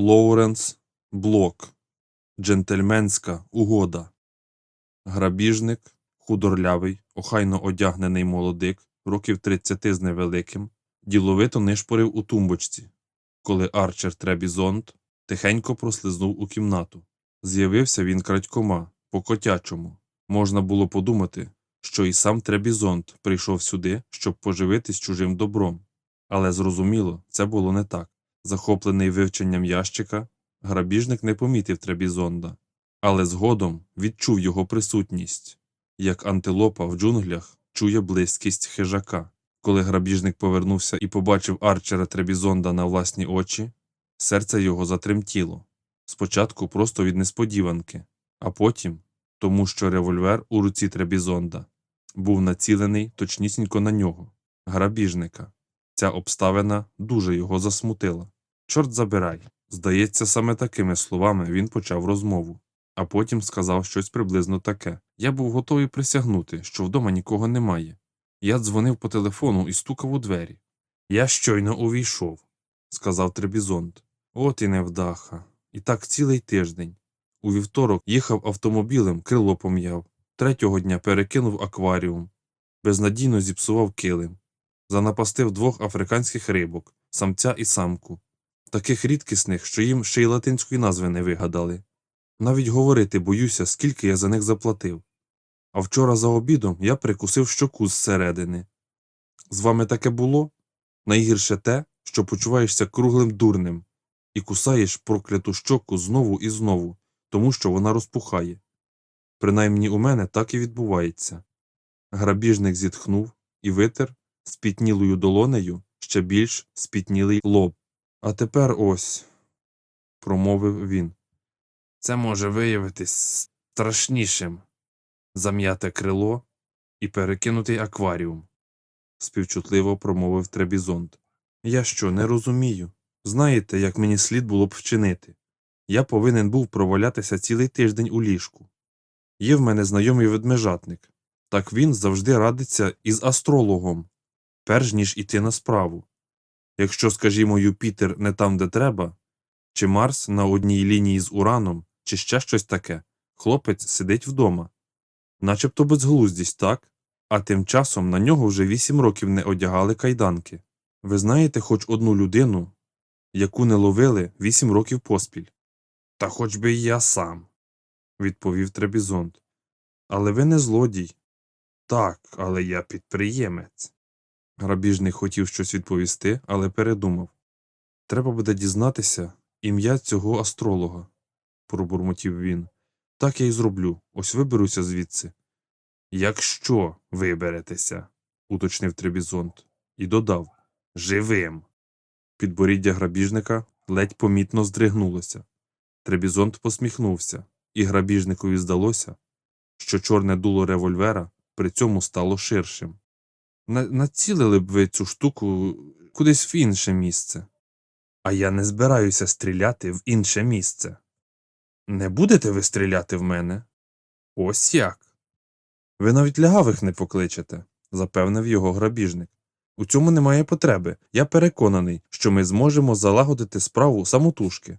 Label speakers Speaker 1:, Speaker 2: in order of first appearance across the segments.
Speaker 1: Лоуренс Блок. Джентльменська угода. Грабіжник, худорлявий, охайно одягнений молодик, років 30 з невеликим, діловито нишпорив у тумбочці, коли Арчер Требізонт тихенько прослизнув у кімнату. З'явився він крадькома, по котячому. Можна було подумати, що і сам Требізонт прийшов сюди, щоб поживитись чужим добром. Але зрозуміло, це було не так. Захоплений вивченням ящика, грабіжник не помітив Требізонда, але згодом відчув його присутність, як антилопа в джунглях чує близькість хижака. Коли грабіжник повернувся і побачив арчера Требізонда на власні очі, серце його затремтіло. Спочатку просто від несподіванки, а потім тому, що револьвер у руці Требізонда був націлений точнісінько на нього, грабіжника. Ця обставина дуже його засмутила. Чорт забирай. Здається, саме такими словами він почав розмову, а потім сказав щось приблизно таке. Я був готовий присягнути, що вдома нікого немає. Я дзвонив по телефону і стукав у двері. Я щойно увійшов, сказав Требізонт. От і невдаха. І так цілий тиждень. У вівторок їхав автомобілем, крило пом'яв. Третього дня перекинув акваріум. Безнадійно зіпсував килим. Занапастив двох африканських рибок, самця і самку. Таких рідкісних, що їм ще й латинської назви не вигадали. Навіть говорити боюся, скільки я за них заплатив. А вчора за обідом я прикусив щоку зсередини. З вами таке було? Найгірше те, що почуваєшся круглим дурнем і кусаєш прокляту щоку знову і знову, тому що вона розпухає. Принаймні у мене так і відбувається. Грабіжник зітхнув і витер спітнілою долонею ще більш спітнілий лоб. А тепер ось, промовив він. Це може виявитись страшнішим зам'яте крило і перекинутий акваріум, співчутливо промовив Требізонт. Я що, не розумію? Знаєте, як мені слід було б вчинити? Я повинен був провалятися цілий тиждень у ліжку. Є в мене знайомий ведмежатник. Так він завжди радиться із астрологом, перш ніж іти на справу. Якщо, скажімо, Юпітер не там, де треба, чи Марс на одній лінії з Ураном, чи ще щось таке, хлопець сидить вдома. Начебто безглуздість, так? А тим часом на нього вже вісім років не одягали кайданки. Ви знаєте хоч одну людину, яку не ловили вісім років поспіль? Та хоч би й я сам, відповів Требізонт. Але ви не злодій. Так, але я підприємець. Грабіжник хотів щось відповісти, але передумав. Треба буде дізнатися ім'я цього астролога, пробурмотів він. Так я й зроблю. Ось виберуся звідси. Якщо виберетеся, уточнив Требізонт, і додав Живим. Підборіддя грабіжника ледь помітно здригнулося. Требізонт посміхнувся, і грабіжникові здалося, що чорне дуло револьвера при цьому стало ширшим. На націлили б ви цю штуку кудись в інше місце. А я не збираюся стріляти в інше місце. Не будете ви стріляти в мене? Ось як. Ви навіть лягавих не покличете, запевнив його грабіжник. У цьому немає потреби. Я переконаний, що ми зможемо залагодити справу самотужки.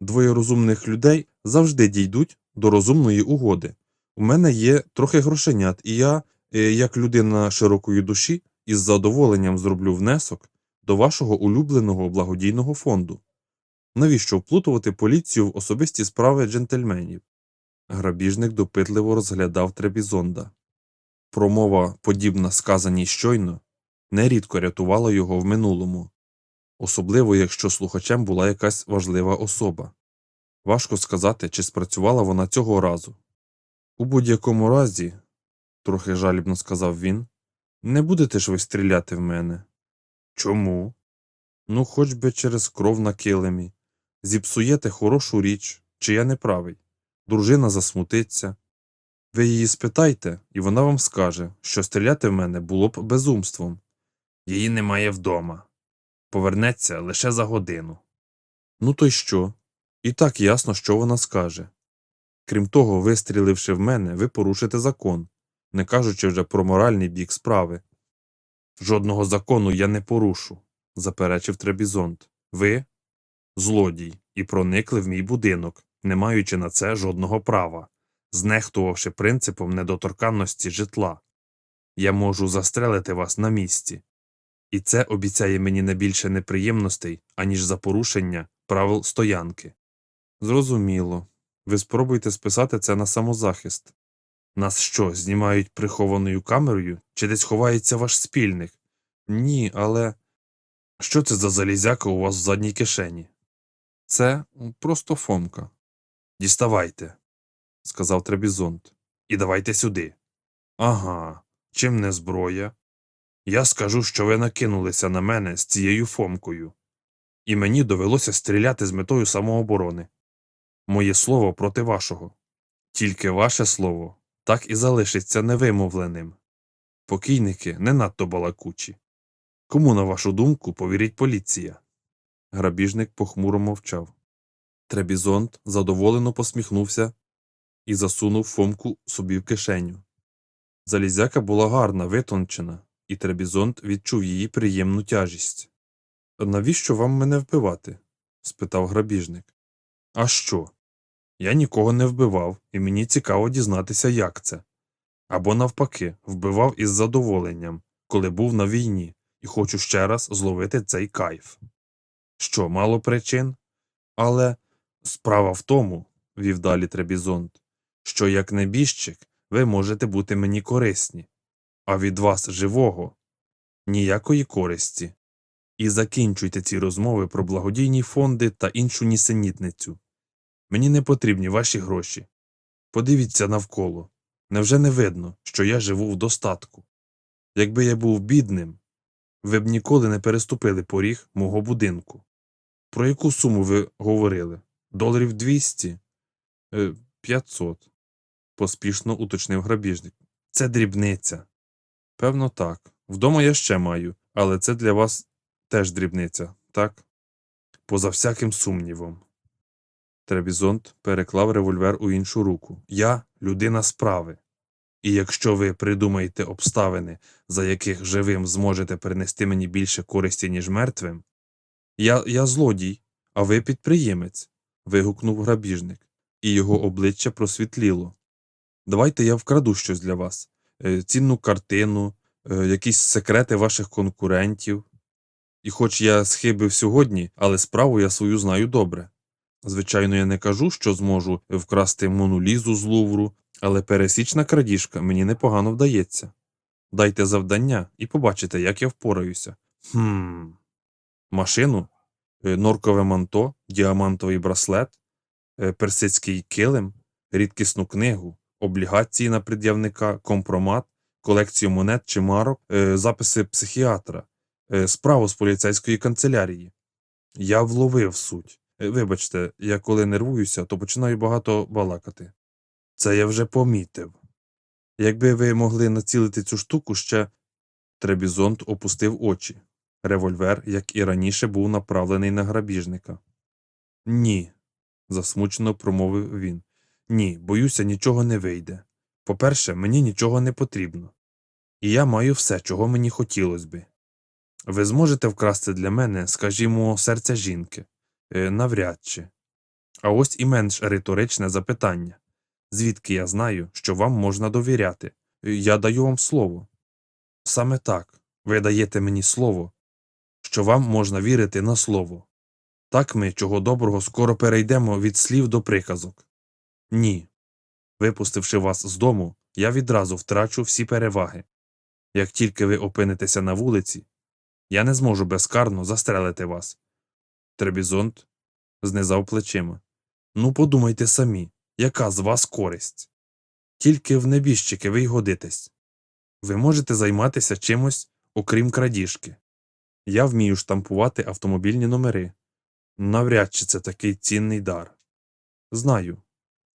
Speaker 1: Двоє розумних людей завжди дійдуть до розумної угоди. У мене є трохи грошенят, і я, як людина широкої душі, із задоволенням зроблю внесок до вашого улюбленого благодійного фонду. Навіщо вплутувати поліцію в особисті справи джентльменів? Грабіжник допитливо розглядав Требізонда. Промова, подібна сказаній щойно, нерідко рятувала його в минулому, особливо якщо слухачем була якась важлива особа. Важко сказати, чи спрацювала вона цього разу. У будь-якому разі, трохи жалібно сказав він, не будете ж ви стріляти в мене. Чому? Ну, хоч би через кров на килимі. Зіпсуєте хорошу річ, чи я не правий. Дружина засмутиться. Ви її спитайте, і вона вам скаже, що стріляти в мене було б безумством. Її немає вдома. Повернеться лише за годину. Ну, то й що? І так ясно, що вона скаже. Крім того, вистріливши в мене, ви порушите закон, не кажучи вже про моральний бік справи. Жодного закону я не порушу, заперечив Требізонт. Ви? злодій, і проникли в мій будинок, не маючи на це жодного права, знехтувавши принципом недоторканності житла. Я можу застрелити вас на місці. І це обіцяє мені не більше неприємностей, аніж за порушення правил стоянки. Зрозуміло. Ви спробуйте списати це на самозахист. Нас що, знімають прихованою камерою, чи десь ховається ваш спільник? Ні, але. Що це за залізяка у вас в задній кишені? Це просто фомка. Діставайте, сказав Требізонт. І давайте сюди. Ага, чим не зброя? Я скажу, що ви накинулися на мене з цією фомкою, і мені довелося стріляти з метою самооборони. Моє слово проти вашого. Тільки ваше слово так і залишиться невимовленим. Покійники не надто балакучі. Кому, на вашу думку, повірить поліція? Грабіжник похмуро мовчав. Требізонт задоволено посміхнувся і засунув фомку собі в кишеню. Залізяка була гарна, витончена, і Требізонт відчув її приємну тяжість. Навіщо вам мене вбивати? спитав грабіжник. А що? Я нікого не вбивав, і мені цікаво дізнатися, як це. Або, навпаки, вбивав із задоволенням, коли був на війні, і хочу ще раз зловити цей кайф. Що, мало причин? Але справа в тому, вів далі Требізонт, що як небіжчик ви можете бути мені корисні, а від вас живого ніякої користі. І закінчуйте ці розмови про благодійні фонди та іншу нісенітницю. Мені не потрібні ваші гроші. Подивіться навколо. Невже не видно, що я живу в достатку? Якби я був бідним, ви б ніколи не переступили поріг мого будинку. Про яку суму ви говорили? Доларів двісті? Е, П'ятсот. поспішно уточнив грабіжник. Це дрібниця. Певно, так. Вдома я ще маю, але це для вас теж дрібниця, так? Поза всяким сумнівом. Требізонт переклав револьвер у іншу руку. Я людина справи. І якщо ви придумаєте обставини, за яких живим зможете принести мені більше користі, ніж мертвим, я, я злодій, а ви підприємець. вигукнув грабіжник, і його обличчя просвітліло. Давайте я вкраду щось для вас Е, цінну картину, е, якісь секрети ваших конкурентів. І хоч я схибив сьогодні, але справу я свою знаю добре. Звичайно, я не кажу, що зможу вкрасти монулізу з лувру, але пересічна крадіжка мені непогано вдається. Дайте завдання і побачите, як я впораюся. Хм. Машину, е, норкове манто, діамантовий браслет, е, персидський килим, рідкісну книгу, облігації на пред'явника, компромат, колекцію монет чи марок, е, записи психіатра, справу з поліцейської канцелярії. Я вловив суть. Е, Вибачте, я коли нервуюся, то починаю багато балакати. Це я вже помітив. Якби ви могли націлити цю штуку ще. Требізонт опустив очі. Револьвер, як і раніше, був направлений на грабіжника. Ні, засмучено промовив він. Ні, боюся, нічого не вийде. По-перше, мені нічого не потрібно. І я маю все, чого мені хотілося би. Ви зможете вкрасти для мене, скажімо, серце жінки? Е, навряд чи. А ось і менш риторичне запитання. Звідки я знаю, що вам можна довіряти? Е, Я даю вам слово. Саме так, ви даєте мені слово, що вам можна вірити на слово. Так ми, чого доброго, скоро перейдемо від слів до приказок. Ні. Випустивши вас з дому, я відразу втрачу всі переваги. Як тільки ви опинитеся на вулиці, я не зможу безкарно застрелити вас. Требізонт знизав плечима. Ну, подумайте самі, яка з вас користь? Тільки в небіжчики ви й годитесь. Ви можете займатися чимось, окрім крадіжки. Я вмію штампувати автомобільні номери. Навряд чи це такий цінний дар. Знаю,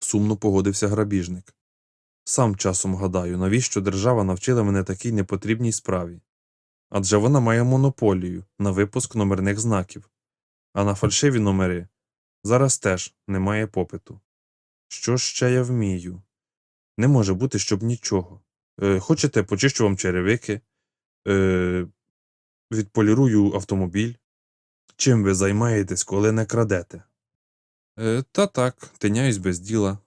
Speaker 1: сумно погодився грабіжник. Сам часом гадаю, навіщо держава навчила мене такій непотрібній справі. Адже вона має монополію на випуск номерних знаків, а на фальшиві номери зараз теж немає попиту. Що ще я вмію? Не може бути, щоб нічого. Е, хочете, почищу вам черевики, е, відполірую автомобіль. Чим ви займаєтесь, коли не крадете? Е, та так, тиняюсь без діла,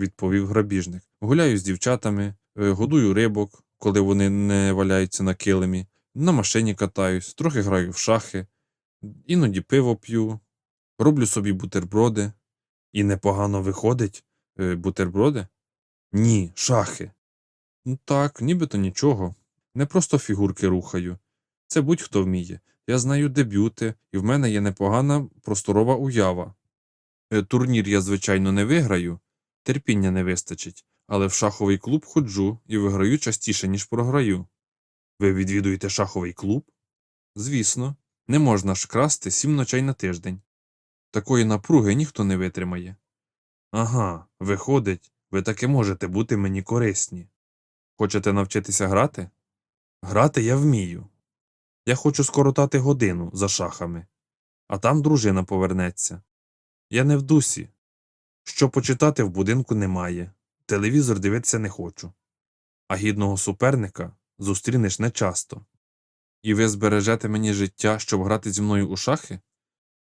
Speaker 1: відповів грабіжник. Гуляю з дівчатами, е, годую рибок, коли вони не валяються на килимі, на машині катаюсь, трохи граю в шахи, іноді пиво п'ю, роблю собі бутерброди. І непогано виходить е, бутерброди? Ні, шахи. Ну так, нібито нічого. Не просто фігурки рухаю. Це будь-хто вміє. Я знаю дебюти, і в мене є непогана просторова уява. Е, Турнір я, звичайно, не виграю, терпіння не вистачить, але в шаховий клуб ходжу і виграю частіше, ніж програю. Ви відвідуєте шаховий клуб? Звісно, не можна ж красти сім ночей на тиждень. Такої напруги ніхто не витримає. Ага, виходить, ви таки можете бути мені корисні. Хочете навчитися грати? Грати я вмію. Я хочу скоротати годину за шахами, а там дружина повернеться. Я не в дусі. Що почитати в будинку немає, телевізор дивитися не хочу. А гідного суперника зустрінеш нечасто. І ви збережете мені життя, щоб грати зі мною у шахи?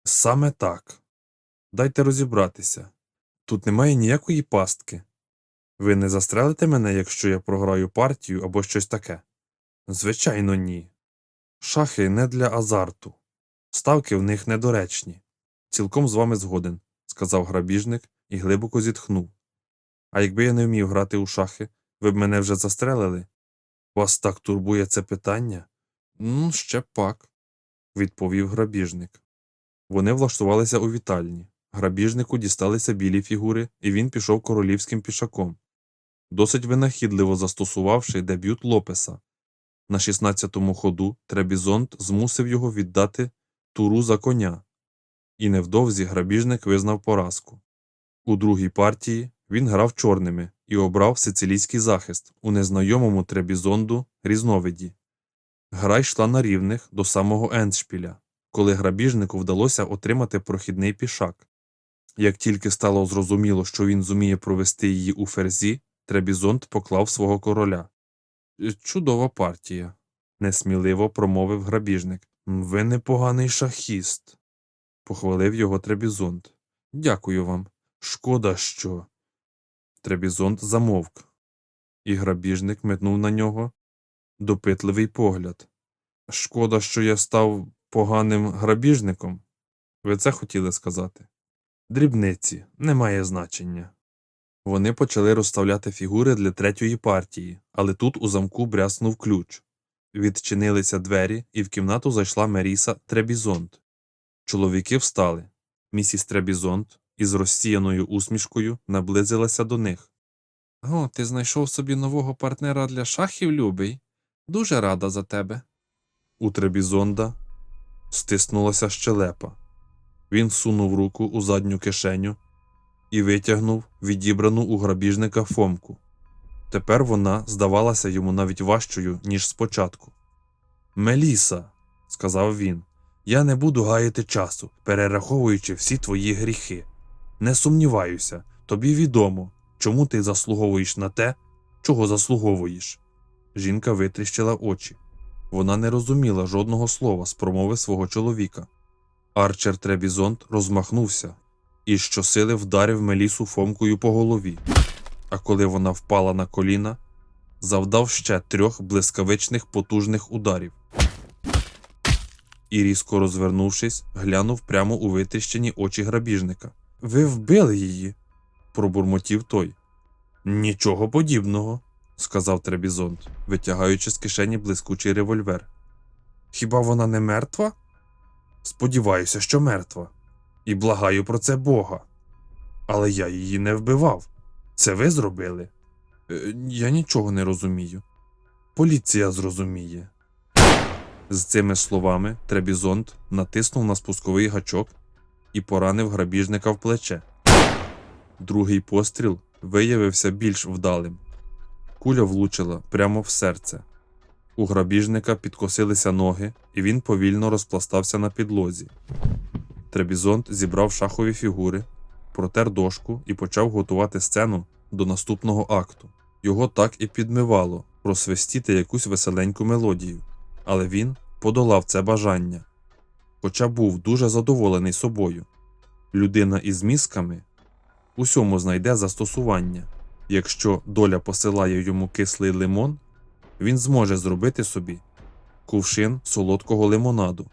Speaker 1: Саме так. Дайте розібратися. Тут немає ніякої пастки. Ви не застрелите мене, якщо я програю партію або щось таке? Звичайно, ні. Шахи не для азарту. Ставки в них недоречні. Цілком з вами згоден, сказав грабіжник і глибоко зітхнув. А якби я не вмів грати у шахи, ви б мене вже застрелили? Вас так турбує це питання? Ну, ще пак, відповів грабіжник. Вони влаштувалися у вітальні. Грабіжнику дісталися білі фігури, і він пішов королівським пішаком, досить винахідливо застосувавши дебют Лопеса. На 16-му ходу Требізонт змусив його віддати туру за коня, і невдовзі грабіжник визнав поразку. У другій партії він грав чорними і обрав сицилійський захист у незнайомому Требізонду різновиді. Гра йшла на рівних до самого Ендшпіля, коли грабіжнику вдалося отримати прохідний пішак. Як тільки стало зрозуміло, що він зуміє провести її у ферзі, Требізонт поклав свого короля. «Е, Чудова партія, несміливо промовив грабіжник. «М, Ви непоганий шахіст, похвалив його Требізонт. Дякую вам. Шкода, що. Требізонт замовк, і грабіжник метнув на нього допитливий погляд. Шкода, що я став поганим грабіжником. Ви це хотіли сказати? Дрібниці, немає значення. Вони почали розставляти фігури для третьої партії, але тут у замку бряснув ключ. Відчинилися двері, і в кімнату зайшла Меріса Требізонт. Чоловіки встали. Місіс Требізонт із розсіяною усмішкою наблизилася до них. О, ти знайшов собі нового партнера для шахів, любий. Дуже рада за тебе. У Требізонда стиснулася щелепа. Він сунув руку у задню кишеню і витягнув відібрану у грабіжника фомку. Тепер вона здавалася йому навіть важчою, ніж спочатку. Меліса, сказав він, я не буду гаяти часу, перераховуючи всі твої гріхи. Не сумніваюся, тобі відомо, чому ти заслуговуєш на те, чого заслуговуєш. Жінка витріщила очі. Вона не розуміла жодного слова з промови свого чоловіка. Арчер Требізонт розмахнувся і щосили вдарив Мелісу фомкою по голові. А коли вона впала на коліна, завдав ще трьох блискавичних потужних ударів. І, різко розвернувшись, глянув прямо у витріщені очі грабіжника. Ви вбили її, пробурмотів той. Нічого подібного, сказав Требізонт, витягаючи з кишені блискучий револьвер. Хіба вона не мертва? Сподіваюся, що мертва. І благаю про це Бога. Але я її не вбивав. Це ви зробили? «Е, Я нічого не розумію. Поліція зрозуміє. З цими словами Требізонт натиснув на спусковий гачок і поранив грабіжника в плече. Другий постріл виявився більш вдалим. Куля влучила прямо в серце. У грабіжника підкосилися ноги, і він повільно розпластався на підлозі. Требізонт зібрав шахові фігури, протер дошку і почав готувати сцену до наступного акту. Його так і підмивало просвистіти якусь веселеньку мелодію, але він подолав це бажання. хоча був дуже задоволений собою. Людина із мізками усьому знайде застосування. Якщо доля посилає йому кислий лимон, він зможе зробити собі кувшин солодкого лимонаду.